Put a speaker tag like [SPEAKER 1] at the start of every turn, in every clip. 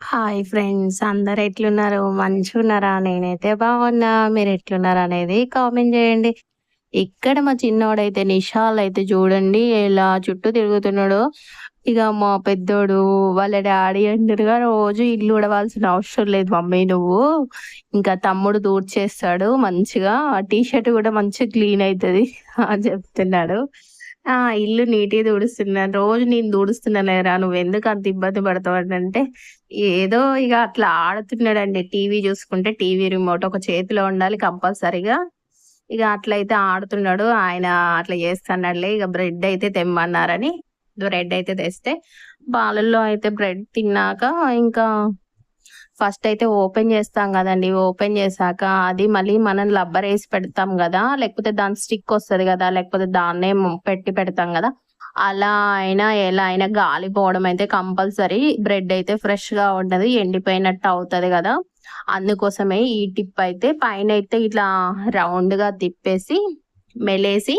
[SPEAKER 1] Hi friends అందరు ఎట్లున్నారు? మంచిగున్నారా? నేనైతే బాగున్నా. మీరు ఎట్లున్నారు అనేది కామెంట్ చేయండి. ఇక్కడ మా చిన్నోడైతే నిషాల్ అయితే చూడండి ఇలా చుట్టూ తిరుగుతున్నాడు. ఇక మా పెద్దోడు వాళ్ళ డాడీ అంటారుగా రోజు ఇల్లు ఉడవాల్సిన అవసరం లేదు మమ్మీ నువ్వు. ఇంకా తమ్ముడు దూర్చేస్తాడు మంచిగా. టీ షర్ట్ కూడా మంచిగా క్లీన్ అవుతుంది అని చెప్తున్నాడు. ఆ ఇల్లు నీట్గా తుడుస్తున్నాను రోజు నేను తుడుస్తున్నానేరా నువ్వు ఎందుకు అంత ఇబ్బంది పడతావు అంటే ఏదో ఇక అట్లా ఆడుతున్నాడండి. టీవీ చూసుకుంటే టీవీ రిమోట్ ఒక చేతిలో ఉండాలి కంపల్సరీగా. ఇక అట్లయితే ఆడుతున్నాడు. ఆయన అట్లా చేస్తున్నాడులే ఇక బ్రెడ్ అయితే తెమ్మన్నారని. బ్రెడ్ అయితే తెస్తే పాలల్లో అయితే బ్రెడ్ తిన్నాక ఇంకా ఫస్ట్ అయితే ఓపెన్ చేస్తాం కదండి. ఓపెన్ చేశాక అది మళ్ళీ మనం లబ్బర్ వేసి పెడతాం కదా. లేకపోతే దాని స్టిక్ వస్తుంది కదా. లేకపోతే దాన్నే పెట్టి పెడతాం కదా. అలా అయినా ఎలా అయినా గాలిపోవడం అయితే కంపల్సరీ. బ్రెడ్ అయితే ఫ్రెష్గా ఉండదు ఎండిపోయినట్టు అవుతుంది కదా. అందుకోసమే ఈ టిప్ అయితే పైన అయితే ఇట్లా రౌండ్గా తిప్పేసి మెలేసి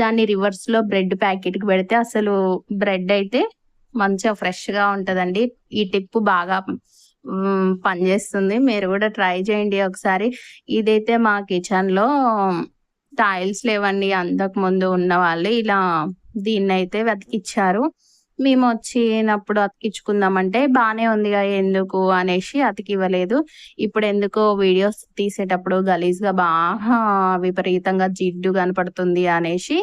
[SPEAKER 1] దాన్ని రివర్స్లో బ్రెడ్ ప్యాకెట్కి పెడితే అసలు బ్రెడ్ అయితే మంచిగా ఫ్రెష్గా ఉంటదండి. ఈ టిప్ బాగా పనిచేస్తుంది మీరు కూడా ట్రై చేయండి ఒకసారి. ఇదైతే మా కిచెన్లో టైల్స్ లేవండి. అంతకు ముందు ఉన్న వాళ్ళు ఇలా దీన్ని అయితే వెతికిచ్చారు. మేము వచ్చినప్పుడు అతికించుకుందామంటే బాగానే ఉందిగా ఎందుకు అనేసి అతికి ఇవ్వలేదు ఇప్పుడు ఎందుకో వీడియోస్ తీసేటప్పుడు గలీజ్గా బాగా విపరీతంగా జిడ్డు కనపడుతుంది అనేసి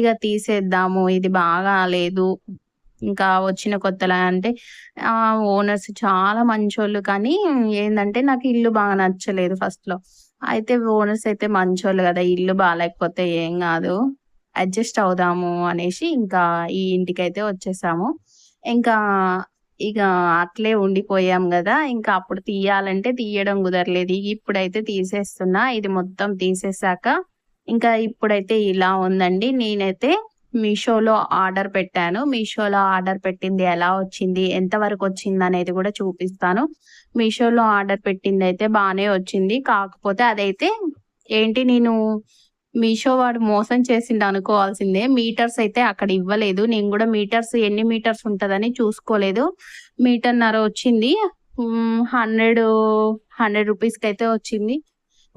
[SPEAKER 1] ఇక తీసేద్దాము. ఇది బాగా లేదు. ఇంకా వచ్చిన కొత్తలా అంటే ఆ ఓనర్స్ చాలా మంచోళ్ళు కానీ ఏంటంటే నాకు ఇల్లు బాగా నచ్చలేదు ఫస్ట్లో అయితే ఓనర్స్ అయితే మంచోళ్ళు కదా ఇల్లు బాగాలేకపోతే ఏం కాదు. అడ్జస్ట్ అవుదాము అనేసి ఇంకా ఈ ఇంటికి అయితే వచ్చేసాము. ఇంకా ఇక అట్లే ఉండిపోయాం కదా ఇంకా అప్పుడు తీయాలంటే తీయడం కుదరలేదు. ఇప్పుడైతే తీసేస్తున్నా ఇది మొత్తం తీసేసాక ఇంకా ఇప్పుడైతే ఇలా ఉందండి. నేనైతే మీషోలో ఆర్డర్ పెట్టాను. మీషోలో ఆర్డర్ పెట్టింది ఎలా వచ్చింది ఎంతవరకు వచ్చింది అనేది కూడా చూపిస్తాను. మీషోలో ఆర్డర్ పెట్టింది అయితే బాగానే వచ్చింది. కాకపోతే అదైతే ఏంటి నేను మీషో వాడు మోసం చేసిండు అనుకోవాల్సిందే. మీటర్స్ అయితే అక్కడ ఇవ్వలేదు. నేను కూడా మీటర్స్ ఎన్ని మీటర్స్ ఉంటుందని చూసుకోలేదు. మీటర్న్నర వచ్చింది. హండ్రెడ్ హండ్రెడ్ రూపీస్కి అయితే వచ్చింది.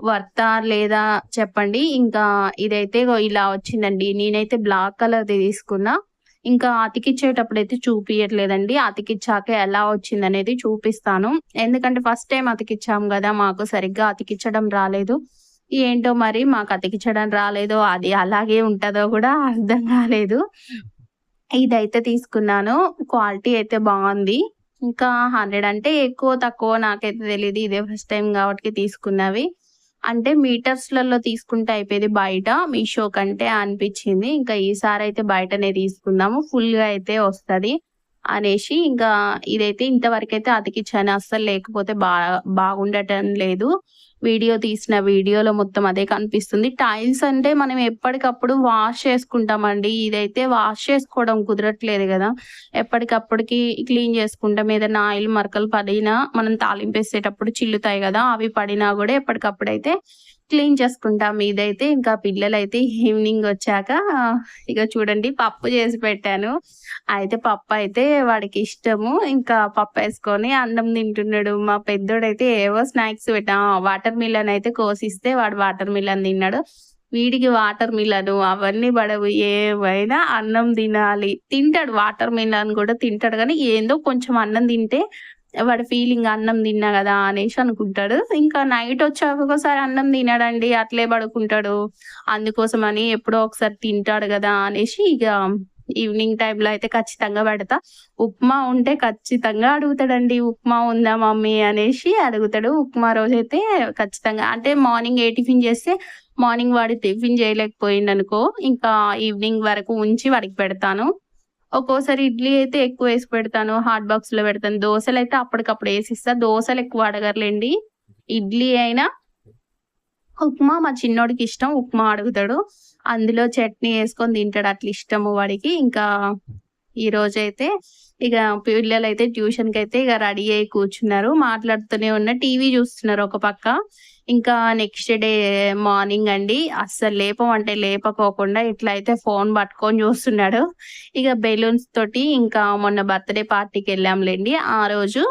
[SPEAKER 1] వర్తా లేదా చెప్పండి. ఇంకా ఇదైతే ఇలా వచ్చిందండి. నేనైతే బ్లాక్ కలర్ తీసుకున్నా. ఇంకా అతికిచ్చేటప్పుడు అయితే చూపించట్లేదండి అతికిచ్చాక ఎలా వచ్చింది అనేది చూపిస్తాను. ఎందుకంటే ఫస్ట్ టైం అతికిచ్చాం కదా మాకు సరిగ్గా అతికిచ్చడం రాలేదు. ఏంటో మరి మాకు అతికించడం రాలేదో అది అలాగే ఉంటుందో కూడా అర్థం కాలేదు. ఇదైతే తీసుకున్నాను. క్వాలిటీ అయితే బాగుంది. ఇంకా హండ్రెడ్ అంటే ఎక్కువ తక్కువ నాకైతే తెలియదు ఇదే ఫస్ట్ టైం కాబట్టి తీసుకున్నవి. అంటే మీటర్స్లలో తీసుకుంటే అయిపోయేది బయట మీషో కంటే అనిపించింది. ఇంకా ఈసారి అయితే బయటనే తీసుకుందాము. ఫుల్గా అయితే వస్తుంది. అనేసి ఇంకా ఇదైతే ఇంతవరకైతే అతికిచ్చాను. అస్సలు లేకపోతే బా బాగుండటం లేదు. వీడియో తీసిన వీడియోలో మొత్తం అదే కనిపిస్తుంది. టైల్స్ అంటే మనం ఎప్పటికప్పుడు వాష్ చేసుకుంటామండి. ఇదైతే వాష్ చేసుకోవడం కుదరట్లేదు కదా. ఎప్పటికప్పటికి క్లీన్ చేసుకుంటాం. ఏదైనా ఆయిల్ మరకలు పడినా మనం తాలింపేసేటప్పుడు చిల్లుతాయి కదా. అవి పడినా కూడా ఎప్పటికప్పుడు అయితే క్లీన్ చేసుకుంటాం. ఇదైతే ఇంకా పిల్లలైతే ఈవినింగ్ వచ్చాక ఇక చూడండి పప్పు చేసి పెట్టాను. అయితే పప్పు అయితే వాడికి ఇష్టము. ఇంకా పప్పు వేసుకొని అన్నం తింటున్నాడు. మా పెద్దోడైతే ఏవో స్నాక్స్ పెట్టాం. వాటర్ మిలన్ అయితే కోసిస్తే వాడు వాటర్ మిలన్ తిన్నాడు. వీడికి వాటర్ మిలన్ అవన్నీ పడవు. ఏవైనా అన్నం తినాలి. తింటాడు వాటర్ మిలన్ కూడా తింటాడు. కానీ ఏందో కొంచెం అన్నం తింటే వాడి ఫీలింగ్ అన్నం తిన్నా కదా అనేసి అనుకుంటాడు. ఇంకా నైట్ వచ్చాక ఒకసారి అన్నం తినడండి అట్లే పడుకుంటాడు. అందుకోసం అని ఎప్పుడో ఒకసారి తింటాడు కదా అనేసి ఇక ఈవినింగ్ టైంలో అయితే ఖచ్చితంగా పెడతా. ఉప్మా ఉంటే ఖచ్చితంగా అడుగుతాడండి ఉప్మా ఉందా మమ్మీ? అనేసి అడుగుతాడు. ఉప్మా రోజు అయితే ఖచ్చితంగా అంటే మార్నింగ్ ఏ టిఫిన్ చేస్తే మార్నింగ్ వాడి టిఫిన్ చేయలేకపోయింది అనుకో ఇంకా ఈవినింగ్ వరకు ఉంచి వాడికి పెడతాను. ఒక్కోసారి ఇడ్లీ అయితే ఎక్కువ వేసి పెడతాను హాట్ బాక్స్లో పెడతాను. దోశలు అయితే అప్పటికప్పుడు వేసిస్తా. దోశలు ఎక్కువ అడగర్లేండి. ఇడ్లీ అయినా ఉప్మా మా చిన్నోడికి ఇష్టం. ఉప్మా అడుగుతాడు. అందులో చట్నీ వేసుకొని తింటాడు. అట్లా ఇష్టము వాడికి. ఇంకా ఈ రోజైతే ఇక పిల్లలు అయితే ట్యూషన్కి అయితే ఇక రెడీ అయ్యి కూర్చున్నారు. మాట్లాడుతూనే ఉన్న టీవీ చూస్తున్నారు ఒక పక్క. ఇంకా నెక్స్ట్ డే మార్నింగ్ అండి. అస్సలు లేపం అంటే లేపకోకుండా ఇట్లా అయితే ఫోన్ పట్టుకొని చూస్తున్నాడు. ఇక బెలూన్స్ తోటి ఇంకా మొన్న బర్త్డే పార్టీకి వెళ్ళాంలేండి. ఆ రోజు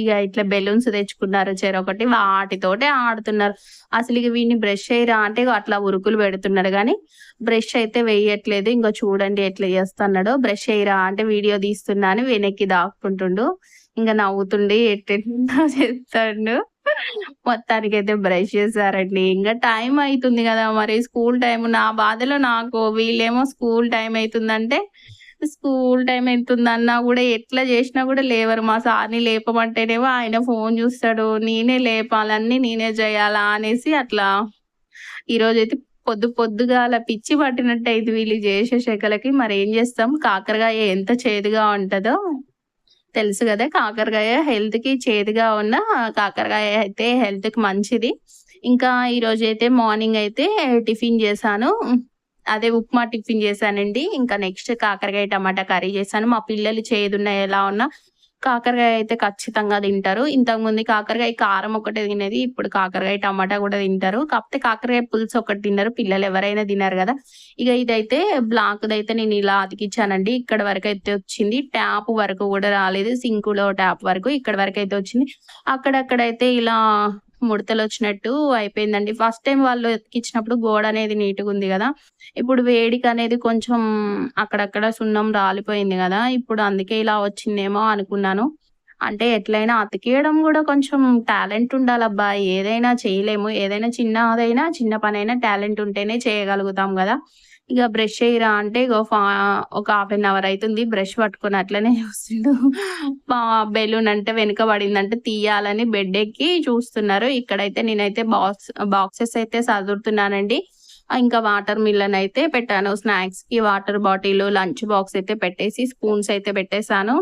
[SPEAKER 1] ఇక ఇట్లా బెలూన్స్ తెచ్చుకున్నారు చెరొకటి వాటితోటే ఆడుతున్నారు. అసలు ఇక వీడిని బ్రష్ చేయరా అంటే అట్లా ఉరుకులు పెడుతున్నాడు. కానీ బ్రష్ అయితే వేయట్లేదు. ఇంకా చూడండి ఎట్లా చేస్తున్నాడో. బ్రష్ చేయరా అంటే వీడియో తీస్తున్నా అని వెనక్కి దాక్కుంటుండు. ఇంకా నవ్వుతుండి ఎట్టెట్లా చేస్తాడు. మొత్తానికి అయితే బ్రష్ చేశారండి. ఇంకా టైం అవుతుంది కదా మరి. School time. నా బాధలో నాకు వీళ్ళేమో స్కూల్ టైం అవుతుందంటే స్కూల్ టైం అవుతుందన్నా కూడా ఎట్లా చేసినా కూడా లేవరు. మా సార్ని లేపమంటేనేమో ఆయన ఫోన్ చూస్తాడు. నేనే లేపాలన్నీ నేనే చేయాలా అనేసి అట్లా ఈరోజు అయితే పొద్దు పొద్దుగా అలా పిచ్చి పట్టినట్టు అయితే వీళ్ళు చేసే శకలకి మరి ఏం చేస్తాం? కాకరకాయ ఎంత చేదుగా ఉంటుందో తెలుసు కదా? కాకరకాయ హెల్త్కి చేదుగా ఉన్న కాకరకాయ అయితే హెల్త్కి మంచిది. ఇంకా ఈరోజు అయితే మార్నింగ్ అయితే టిఫిన్ చేశాను. అదే ఉప్మా టిఫిన్ చేశానండి. ఇంకా నెక్స్ట్ కాకరకాయ టమాటా కర్రీ చేశాను. మా పిల్లలు చేదున్న ఎలా ఉన్నా కాకరకాయ అయితే ఖచ్చితంగా తింటారు. ఇంతకుముందు కాకరకాయ కారం ఒకటే తినేది ఇప్పుడు కాకరకాయ టమాటా కూడా తింటారు. కాకపోతే కాకరకాయ పులుసు ఒకటి తిన్నారు పిల్లలు ఎవరైనా తిన్నారు కదా. ఇక ఇదైతే బ్లాక్ అయితే నేను ఇలా అతికిచ్చానండి. ఇక్కడ వరకు అయితే వచ్చింది. ట్యాప్ వరకు కూడా రాలేదు. సింకులో ట్యాప్ వరకు ఇక్కడ వరకు అయితే వచ్చింది. అక్కడక్కడైతే ఇలా ముడతలు వచ్చినట్టు అయిపోయిందండి. ఫస్ట్ టైం వాళ్ళు ఎతికిచ్చినప్పుడు గోడ అనేది నీట్గా ఉంది కదా. ఇప్పుడు వేడికి అనేది కొంచెం అక్కడక్కడ సున్నం రాలిపోయింది కదా. ఇప్పుడు అందుకే ఇలా వచ్చిందేమో అనుకున్నాను. అంటే ఎట్లయినా అతికేయడం కూడా కొంచెం టాలెంట్ ఉండాలబ్బా. ఏదైనా చేయలేము. ఏదైనా చిన్నదైనా చిన్న పనైనా టాలెంట్ ఉంటేనే చేయగలుగుతాం కదా. ఇక బ్రష్ చేయరా అంటే ఇక ఫా- ఒక హాఫ్ అన్ అవర్ అవుతుంది బ్రష్ పట్టుకొని అట్లనే చూస్తుండు. బెలూన్ అంటే వెనుక పడిందంటే తీయాలని బెడ్ ఎక్కి చూస్తున్నారు. ఇక్కడైతే నేనైతే బాక్స్ బాక్సెస్ అయితే చదువుతున్నానండి ఇంకా వాటర్ మిల్లన్ అయితే పెట్టాను. స్నాక్స్కి వాటర్ బాటిల్ లంచ్ బాక్స్ అయితే పెట్టేసి స్పూన్స్ అయితే పెట్టేశాను.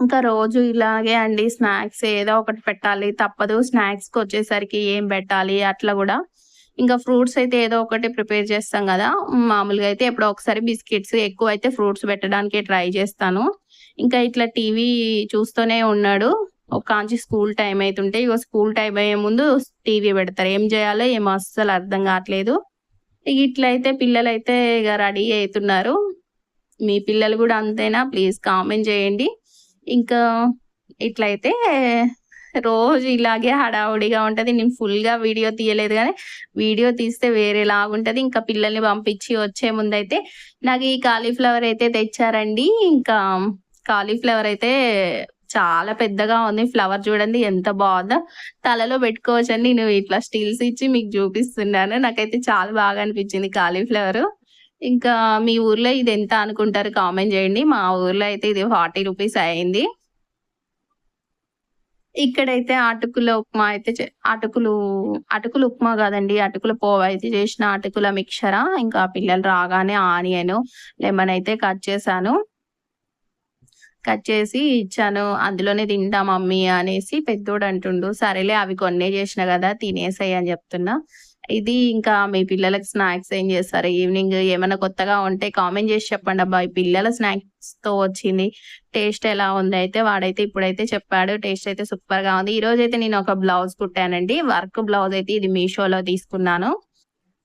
[SPEAKER 1] ఇంకా రోజు ఇలాగే అండి స్నాక్స్ ఏదో ఒకటి పెట్టాలి. తప్పదు. స్నాక్స్కి వచ్చేసరికి ఏం పెట్టాలి అట్లా కూడా. ఇంకా ఫ్రూట్స్ అయితే ఏదో ఒకటి ప్రిపేర్ చేస్తాం కదా. మామూలుగా అయితే ఎప్పుడో ఒకసారి బిస్కెట్స్ ఎక్కువ అయితే ఫ్రూట్స్ పెట్టడానికి ట్రై చేస్తాను. ఇంకా ఇట్లా టీవీ చూస్తూనే ఉన్నాడు. ఒక కాంచి స్కూల్ టైం అవుతుంటే ఇగో స్కూల్ టైం అయ్యే ముందు టీవీ పెడతారు. ఏం చేయాలో ఏమో అస్సలు అర్థం కావట్లేదు. ఇక ఇట్లయితే పిల్లలు అయితే ఇక రెడీ అవుతున్నారు. మీ పిల్లలు కూడా అంతేనా? ప్లీజ్ కామెంట్ చేయండి. ఇంకా ఇట్లయితే రోజు ఇలాగే హడావుడిగా ఉంటది. నేను ఫుల్గా వీడియో తీయలేదు కానీ వీడియో తీస్తే వేరేలాగా ఉంటది ఇంకా పిల్లల్ని పంపించి వచ్చే ముందైతే నాకు ఈ కాలీఫ్లవర్ అయితే తెచ్చారండి. ఇంకా కాలీఫ్లవర్ అయితే చాలా పెద్దగా ఉంది. ఫ్లవర్ చూడండి ఎంత బాగుందో. తలలో పెట్టుకోవచ్చండి. నేను ఇట్లా స్టీల్స్ ఇచ్చి మీకు చూపిస్తున్నాను. నాకైతే చాలా బాగా అనిపించింది కాలీఫ్లవర్. ఇంకా మీ ఊర్లో ఇది ఎంత అనుకుంటారు కామెంట్ చేయండి. మా ఊర్లో అయితే ఇది ఫార్టీ రూపీస్ అయింది. ఇక్కడైతే అటుకుల ఉప్మా అయితే అటుకులు అటుకులు ఉప్మా కాదండి అటుకుల పోవ అయితే చేసిన అటుకుల మిక్చరా. ఇంకా పిల్లలు రాగానే ఆనియన్ లెమన్ అయితే కట్ చేశాను. కట్ చేసి ఇచ్చాను. అందులోనే తింటా మమ్మీ అనేసి పెద్దోడు అంటుండు సరేలే అవి కొన్నే చేసిన కదా తినేసాయి అని చెప్తున్నా. ఇది ఇంకా మీ పిల్లలకి స్నాక్స్ ఏం చేస్తారు? ఈవినింగ్ ఏమైనా కొత్తగా ఉంటే కామెంట్ చేసి చెప్పండి. అబ్బా పిల్లల స్నాక్స్తో వచ్చింది. టేస్ట్ ఎలా ఉంది? అయితే వాడైతే ఇప్పుడైతే చెప్పాడు. టేస్ట్ అయితే సూపర్గా ఉంది. ఈ రోజు అయితే నేను ఒక బ్లౌజ్ కుట్టానండి. వర్క్ బ్లౌజ్ అయితే ఇది మీషోలో తీసుకున్నాను.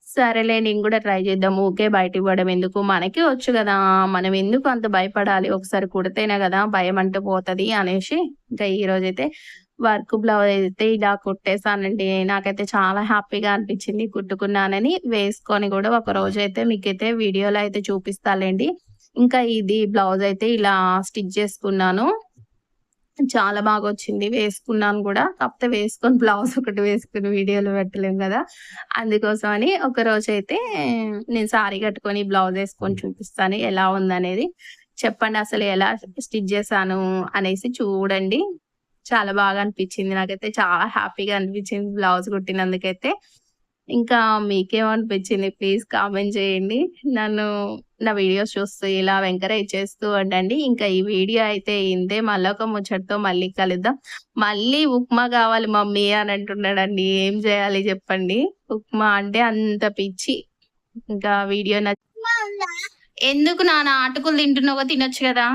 [SPEAKER 1] సరేలే నేను కూడా ట్రై చేద్దాం ఊకే బయట ఇవ్వడం ఎందుకు? మనకి వచ్చు కదా. మనం ఎందుకు అంత భయపడాలి? ఒకసారి కుడితేనే కదా భయం అంటూ పోతుంది అనేసి ఇంకా ఈ రోజైతే వర్క్ బ్లౌజ్ అయితే ఇలా కుట్టేసానండి నాకైతే చాలా హ్యాపీగా అనిపించింది కుట్టుకున్నానని. వేసుకొని కూడా ఒక రోజు అయితే మీకైతే వీడియోలో అయితే చూపిస్తాలేండి. ఇంకా ఇది బ్లౌజ్ అయితే ఇలా స్టిచ్ చేసుకున్నాను. చాలా బాగా వచ్చింది వేసుకున్నాను కూడా. కాకపోతే వేసుకొని బ్లౌజ్ ఒకటి వేసుకుని వీడియోలో పెట్టలేం కదా. అందుకోసం అని ఒక రోజు అయితే నేను సారీ కట్టుకొని బ్లౌజ్ వేసుకొని చూపిస్తాను. ఎలా ఉందనేది చెప్పండి. అసలు ఎలా స్టిచ్ చేశాను అనేసి చూడండి. చాలా బాగా అనిపించింది. నాకైతే చాలా హ్యాపీగా అనిపించింది బ్లౌజ్ కుట్టినందుకైతే. ఇంకా మీకేమనిపించింది? ప్లీజ్ కామెంట్ చేయండి. నన్ను నా వీడియోస్ చూస్తూ ఇలా ఎంకరేజ్ చేస్తూ ఉండండి. ఇంకా ఈ వీడియో అయితే ఇంతే మళ్ళీ ఒక ముచ్చటతో మళ్ళీ కలుద్దాం. మళ్ళీ ఉప్మా కావాలి మమ్మీ అని అంటున్నాడండి. ఏం చేయాలి చెప్పండి. ఉప్మా అంటే అంత పిచ్చి. ఇంకా వీడియో నచ్చ ఎందుకు నాన్న? అటుకులు తింటున్నావో తినొచ్చు కదా.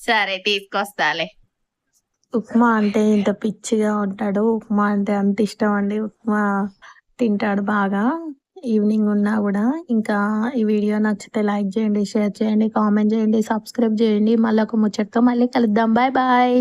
[SPEAKER 1] సరే తీసుకొస్తాలే
[SPEAKER 2] ఉప్మా అంటే ఇంత పిచ్చిగా ఉంటాడు. ఉప్మా అంటే అంత ఇష్టం అండి. ఉప్మా తింటాడు బాగా. ఈవినింగ్ ఉన్నా కూడా. ఇంకా ఈ వీడియో నచ్చితే లైక్ చేయండి షేర్ చేయండి కామెంట్ చేయండి సబ్స్క్రైబ్ చేయండి. మళ్ళీ ఒక ముచ్చటతో మళ్ళీ కలుద్దాం. Bye bye.